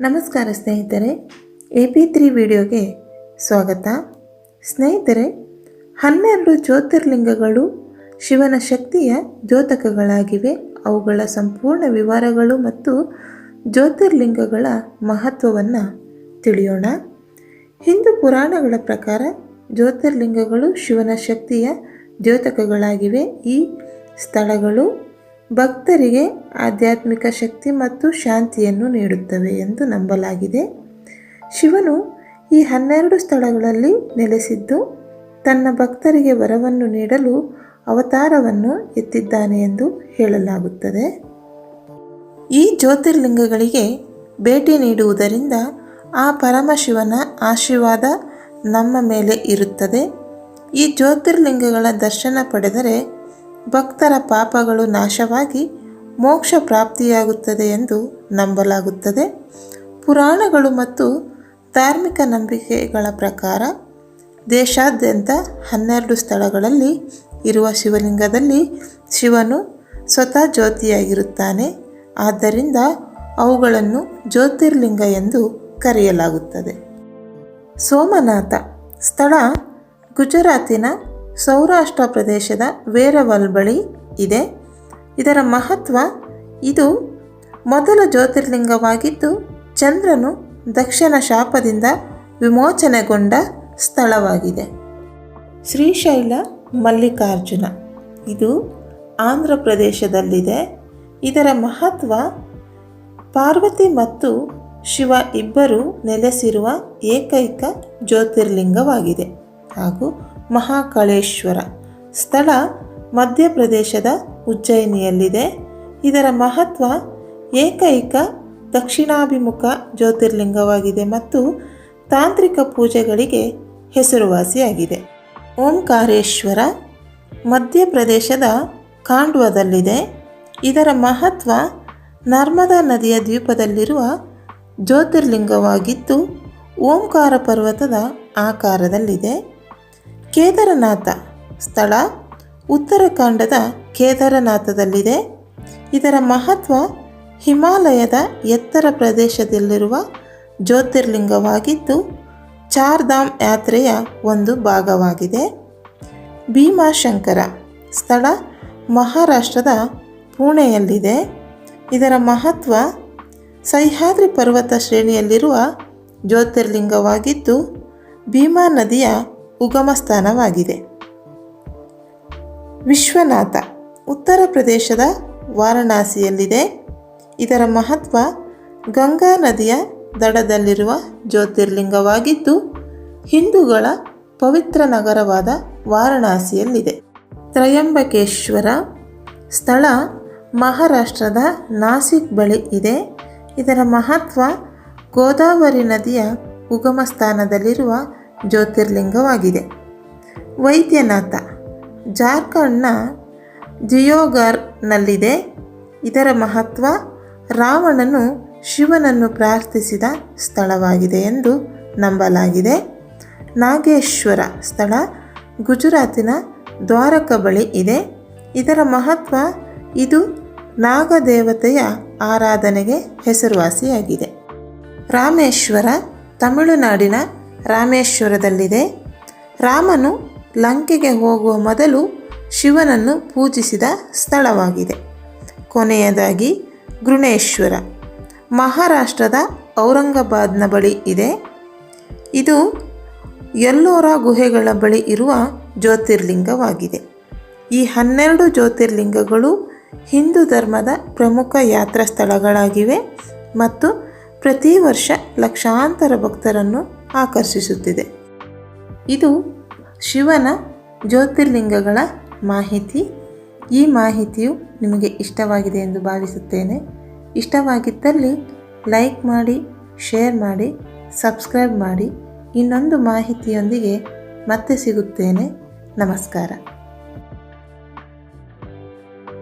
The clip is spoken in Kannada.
ನಮಸ್ಕಾರ ಸ್ನೇಹಿತರೆ, ಎ ಪಿ ತ್ರೀ ವಿಡಿಯೋಗೆ ಸ್ವಾಗತ. ಸ್ನೇಹಿತರೆ, ಹನ್ನೆರಡು ಜ್ಯೋತಿರ್ಲಿಂಗಗಳು ಶಿವನ ಶಕ್ತಿಯ ದ್ಯೋತಕಗಳಾಗಿವೆ. ಅವುಗಳ ಸಂಪೂರ್ಣ ವಿವರಗಳು ಮತ್ತು ಜ್ಯೋತಿರ್ಲಿಂಗಗಳ ಮಹತ್ವವನ್ನು ತಿಳಿಯೋಣ. ಹಿಂದೂ ಪುರಾಣಗಳ ಪ್ರಕಾರ ಜ್ಯೋತಿರ್ಲಿಂಗಗಳು ಶಿವನ ಶಕ್ತಿಯ ದ್ಯೋತಕಗಳಾಗಿವೆ. ಈ ಸ್ಥಳಗಳು ಭಕ್ತರಿಗೆ ಆಧ್ಯಾತ್ಮಿಕ ಶಕ್ತಿ ಮತ್ತು ಶಾಂತಿಯನ್ನು ನೀಡುತ್ತವೆ ಎಂದು ನಂಬಲಾಗಿದೆ. ಶಿವನು ಈ ಹನ್ನೆರಡು ಸ್ಥಳಗಳಲ್ಲಿ ನೆಲೆಸಿದ್ದು, ತನ್ನ ಭಕ್ತರಿಗೆ ವರವನ್ನು ನೀಡಲು ಅವತಾರವನ್ನು ಎತ್ತಿದ್ದಾನೆ ಎಂದು ಹೇಳಲಾಗುತ್ತದೆ. ಈ ಜ್ಯೋತಿರ್ಲಿಂಗಗಳಿಗೆ ಭೇಟಿ ನೀಡುವುದರಿಂದ ಆ ಪರಮಶಿವನ ಆಶೀರ್ವಾದ ನಮ್ಮ ಮೇಲೆ ಇರುತ್ತದೆ. ಈ ಜ್ಯೋತಿರ್ಲಿಂಗಗಳ ದರ್ಶನ ಪಡೆದರೆ ಭಕ್ತರ ಪಾಪಗಳು ನಾಶವಾಗಿ ಮೋಕ್ಷ ಪ್ರಾಪ್ತಿಯಾಗುತ್ತದೆ ಎಂದು ನಂಬಲಾಗುತ್ತದೆ. ಪುರಾಣಗಳು ಮತ್ತು ಧಾರ್ಮಿಕ ನಂಬಿಕೆಗಳ ಪ್ರಕಾರ ದೇಶಾದ್ಯಂತ ಹನ್ನೆರಡು ಸ್ಥಳಗಳಲ್ಲಿ ಇರುವ ಶಿವಲಿಂಗದಲ್ಲಿ ಶಿವನು ಸ್ವತಃ ಜ್ಯೋತಿಯಾಗಿರುತ್ತಾನೆ. ಆದ್ದರಿಂದ ಅವುಗಳನ್ನು ಜ್ಯೋತಿರ್ಲಿಂಗ ಎಂದು ಕರೆಯಲಾಗುತ್ತದೆ. ಸೋಮನಾಥ ಸ್ಥಳ ಗುಜರಾತಿನ ಸೌರಾಷ್ಟ್ರ ಪ್ರದೇಶದ ವೇರವಲ್ ಬಳಿ ಇದೆ. ಇದರ ಮಹತ್ವ, ಇದು ಮೊದಲ ಜ್ಯೋತಿರ್ಲಿಂಗವಾಗಿದ್ದು ಚಂದ್ರನು ದಕ್ಷಿಣ ಶಾಪದಿಂದ ವಿಮೋಚನೆಗೊಂಡ ಸ್ಥಳವಾಗಿದೆ. ಶ್ರೀಶೈಲ ಮಲ್ಲಿಕಾರ್ಜುನ. ಇದು ಆಂಧ್ರ ಪ್ರದೇಶದಲ್ಲಿದೆ. ಇದರ ಮಹತ್ವ, ಪಾರ್ವತಿ ಮತ್ತು ಶಿವ ಇಬ್ಬರು ನೆಲೆಸಿರುವ ಏಕೈಕ ಜ್ಯೋತಿರ್ಲಿಂಗವಾಗಿದೆ ಹಾಗೂ ಮಹಾಕಾಳೇಶ್ವರ. ಸ್ಥಳ ಮಧ್ಯಪ್ರದೇಶದ ಉಜ್ಜಯಿನಿಯಲ್ಲಿದೆ. ಇದರ ಮಹತ್ವ ಏಕೈಕ ದಕ್ಷಿಣಾಭಿಮುಖ ಜ್ಯೋತಿರ್ಲಿಂಗವಾಗಿದೆ ಮತ್ತು ತಾಂತ್ರಿಕ ಪೂಜೆಗಳಿಗೆ ಹೆಸರುವಾಸಿಯಾಗಿದೆ. ಓಂಕಾರೇಶ್ವರ ಮಧ್ಯಪ್ರದೇಶದ ಕಾಂಡ್ವದಲ್ಲಿದೆ. ಇದರ ಮಹತ್ವ ನರ್ಮದಾ ನದಿಯ ದ್ವೀಪದಲ್ಲಿರುವ ಜ್ಯೋತಿರ್ಲಿಂಗವಾಗಿದ್ದು, ಓಂಕಾರ ಪರ್ವತದ ಆಕಾರದಲ್ಲಿದೆ. ಕೇದಾರನಾಥ ಸ್ಥಳ ಉತ್ತರಾಖಂಡದ ಕೇದಾರನಾಥದಲ್ಲಿದೆ. ಇದರ ಮಹತ್ವ ಹಿಮಾಲಯದ ಎತ್ತರ ಪ್ರದೇಶದಲ್ಲಿರುವ ಜ್ಯೋತಿರ್ಲಿಂಗವಾಗಿದ್ದು, ಚಾರ್ಧಾಮ್ ಯಾತ್ರೆಯ ಒಂದು ಭಾಗವಾಗಿದೆ. ಭೀಮಾಶಂಕರ ಸ್ಥಳ ಮಹಾರಾಷ್ಟ್ರದ ಪುಣೆಯಲ್ಲಿದೆ. ಇದರ ಮಹತ್ವ ಸಹ್ಯಾದ್ರಿ ಪರ್ವತ ಶ್ರೇಣಿಯಲ್ಲಿರುವ ಜ್ಯೋತಿರ್ಲಿಂಗವಾಗಿದ್ದು, ಭೀಮಾ ನದಿಯ ಉಗಮ ಸ್ಥಾನವಾಗಿದೆ ವಿಶ್ವನಾಥ ಉತ್ತರ ಪ್ರದೇಶದ ವಾರಣಾಸಿಯಲ್ಲಿದೆ. ಇದರ ಮಹತ್ವ ಗಂಗಾ ನದಿಯ ದಡದಲ್ಲಿರುವ ಜ್ಯೋತಿರ್ಲಿಂಗವಾಗಿದ್ದು, ಹಿಂದೂಗಳ ಪವಿತ್ರ ನಗರವಾದ ವಾರಣಾಸಿಯಲ್ಲಿದೆ. ತ್ರಯಂಬಕೇಶ್ವರ ಸ್ಥಳ ಮಹಾರಾಷ್ಟ್ರದ ನಾಸಿಕ್ ಬಳಿ ಇದೆ. ಇದರ ಮಹತ್ವ ಗೋದಾವರಿ ನದಿಯ ಉಗಮ ಸ್ಥಾನದಲ್ಲಿರುವ ಜ್ಯೋತಿರ್ಲಿಂಗವಾಗಿದೆ. ವೈದ್ಯನಾಥ ಜಾರ್ಖಂಡ್ನ ಜಿಯೋಗರ್ನಲ್ಲಿದೆ. ಇದರ ಮಹತ್ವ, ರಾವಣನು ಶಿವನನ್ನು ಪ್ರಾರ್ಥಿಸಿದ ಸ್ಥಳವಾಗಿದೆ ಎಂದು ನಂಬಲಾಗಿದೆ. ನಾಗೇಶ್ವರ ಸ್ಥಳ, ಗುಜರಾತಿನ ದ್ವಾರಕ ಬಳಿ ಇದೆ. ಇದರ ಮಹತ್ವ, ಇದು ನಾಗದೇವತೆಯ ಆರಾಧನೆಗೆ ಹೆಸರುವಾಸಿಯಾಗಿದೆ. ರಾಮೇಶ್ವರ, ತಮಿಳುನಾಡಿನ ರಾಮೇಶ್ವರದಲ್ಲಿದೆ. ರಾಮನು ಲಂಕೆಗೆ ಹೋಗುವ ಮೊದಲು ಶಿವನನ್ನು ಪೂಜಿಸಿದ ಸ್ಥಳವಾಗಿದೆ. ಕೊನೆಯದಾಗಿ ಗೃಣೇಶ್ವರ ಮಹಾರಾಷ್ಟ್ರದ ಔರಂಗಾಬಾದ್ನ ಬಳಿ ಇದೆ. ಇದು ಎಲ್ಲೋರ ಗುಹೆಗಳ ಬಳಿ ಇರುವ ಜ್ಯೋತಿರ್ಲಿಂಗವಾಗಿದೆ. ಈ ಹನ್ನೆರಡು ಜ್ಯೋತಿರ್ಲಿಂಗಗಳು ಹಿಂದೂ ಧರ್ಮದ ಪ್ರಮುಖ ಯಾತ್ರಾ ಸ್ಥಳಗಳಾಗಿವೆ ಮತ್ತು ಪ್ರತಿ ವರ್ಷ ಲಕ್ಷಾಂತರ ಭಕ್ತರನ್ನು ಆಕರ್ಷಿಸುತ್ತಿದೆ. ಇದು ಶಿವನ ಜ್ಯೋತಿರ್ಲಿಂಗಗಳ ಮಾಹಿತಿ. ಈ ಮಾಹಿತಿಯು ನಿಮಗೆ ಇಷ್ಟವಾಗಿದೆ ಎಂದು ಭಾವಿಸುತ್ತೇನೆ. ಇಷ್ಟವಾಗಿದ್ದಲ್ಲಿ ಲೈಕ್ ಮಾಡಿ, ಶೇರ್ ಮಾಡಿ, ಸಬ್ಸ್ಕ್ರೈಬ್ ಮಾಡಿ. ಇನ್ನೊಂದು ಮಾಹಿತಿಯೊಂದಿಗೆ ಮತ್ತೆ ಸಿಗುತ್ತೇನೆ. ನಮಸ್ಕಾರ.